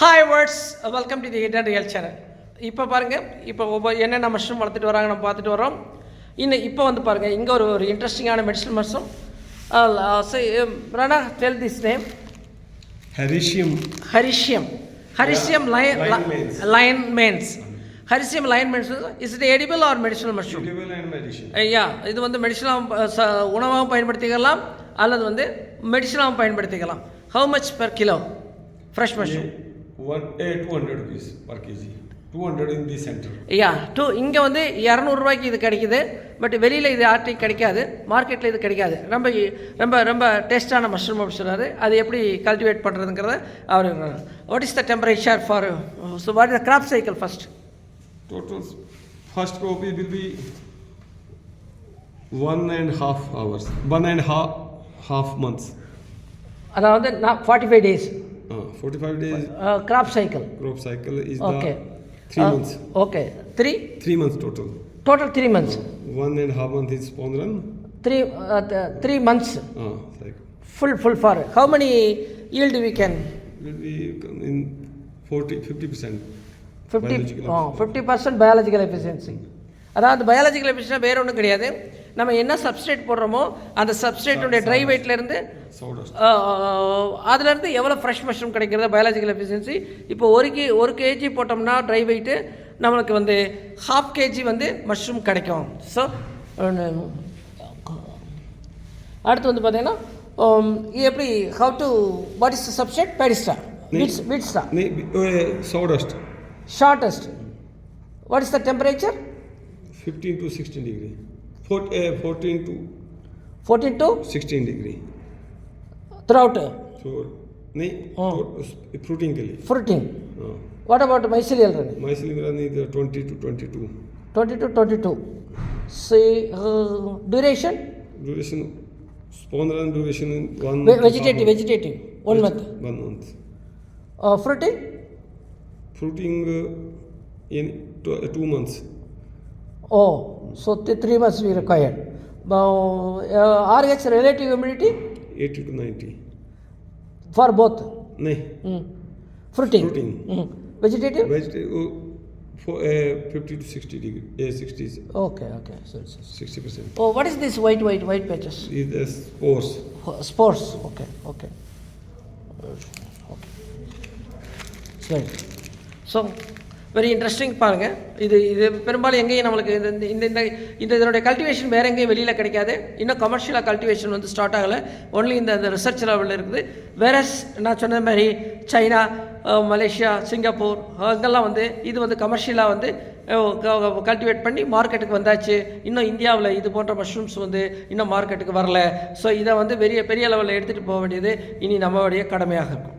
Hi words welcome to the hidden real channel இப்போ பாருங்கள் இப்போ ஒவ்வொரு என்னென்ன மஷ்ரூம் வளர்த்துட்டு வராங்க நம்ம பார்த்துட்டு வரோம் இன்னும் இப்போ வந்து பாருங்கள் இங்கே ஒரு ஒரு இன்ட்ரெஸ்டிங்கான medicine mushroom ரணா tell this name Hericium hericium hericium lion. Lion mane's hericium lion mane's is it edible or medicinal mushroom. ஐயா இது வந்து மெடிசனாகவும் ச உணவாகவும் பயன்படுத்திக்கலாம் அல்லது வந்து மெடிசனாகவும் பயன்படுத்திக்கலாம். How much per kilo fresh mushroom One, eh, 200 rupees per kg. 200 in the center. ஐயா டூ இங்கே வந்து இரநூறுவாய்க்கு இது கிடைக்குது பட் வெளியில் இது யார்ட்டையும் கிடைக்காது மார்க்கெட்டில் இது கிடைக்காது ரொம்ப ரொம்ப ரொம்ப டேஸ்டான மஷ்ரூம் அப்படி சொன்னார் அது எப்படி கல்டிவேட் பண்ணுறதுங்கிறத அவர் what is the temperature for so what is the crop cycle first Total first copy will be one and half hours. One and half half months. அதாவது நான் forty five days 45 days crop cycle crop cycle is okay the three months. Okay three Three months total. Total three months One and half month is spawn run. Three three months Uh, cycle. Full full for how many yield we can Will be in 40 50 percent. Fifty Biological fifty percent biological efficiency அதாவது biological efficiency வேறு ஒன்றும் கிடையாது நம்ம என்ன substrate போடுறோமோ அந்த சப்ஸ்ட்ரேட்டுடைய try வெயிட்லேருந்து. அதுலேருந்து எவ்வளோ ஃப்ரெஷ் மஷ்ரூம் கிடைக்கிறது பயாலஜிக்கல் எஃபிஷியன்சி இப்போ ஒரு கே ஒரு கேஜி போட்டோம்னா ட்ரை வெயிட்டு நம்மளுக்கு வந்து ஹாஃப் கேஜி வந்து மஷ்ரூம் கிடைக்கும். ஸோ அடுத்து வந்து பார்த்தீங்கன்னா um, எப்படி how to what is substrate paddy straw Nee, uh, sawdust. Shortest what is the temperature 15 to 16 degree. Fourteen to fourteen to sixteen degree throughout नहीं fruiting के लिए फ्रूटिंग ವಾಟ್ ಅಬೌಟ್ ಮೈಸೂರು ಎಲ್ರಿ ಮೈಸೂರಿನಲ್ಲಿ ಇದು twenty two twenty two twenty two twenty two C duration duration ಸ್ಪೋಂದ್ರ duration one vegetative vegetative one month one month fruiting fruiting in two months Oh, so T3 must be required. Now, uh, RH relative humidity 80 to 90. for both. नहीं Mm. Fruiting. Fruiting. Mm. Vegetative? Vegetable, uh, 50 to 60 degree, uh, 60, Okay, okay. So, it's- 60 percent. oh, what is this white, white, white patches? Is the spores. Oh, Spores. Okay, okay. Okay. Sorry. So, very interesting பாருங்கள் இது இது பெரும்பாலும் எங்கேயும் நம்மளுக்கு இந்த இந்த- இந்த இந்த இந்த இதனுடைய கல்டிவேஷன் வேறு எங்கேயும் வெளியில் கிடைக்காது. இன்னும் கமர்ஷியலாக கல்டிவேஷன் வந்து ஸ்டார்ட் ஆகலை. ஒன்லி இந்த இந்த ரிசர்ச் லெவலில் இருக்குது. வேற நான் சொன்ன மாதிரி சைனா மலேசியா சிங்கப்பூர் அங்கெல்லாம் வந்து இது வந்து கமர்ஷியலாக வந்து கல்டிவேட் பண்ணி மார்க்கெட்டுக்கு வந்தாச்சு. இன்னும் இந்தியாவில் இது போன்ற மஷ்ரூம்ஸ் வந்து இன்னும் மார்க்கெட்டுக்கு வரல. ஸோ இதை வந்து பெரிய பெரிய லெவலில் எடுத்துகிட்டு போக வேண்டியது இனி நம்மளுடைய கடமையாக இருக்கும்.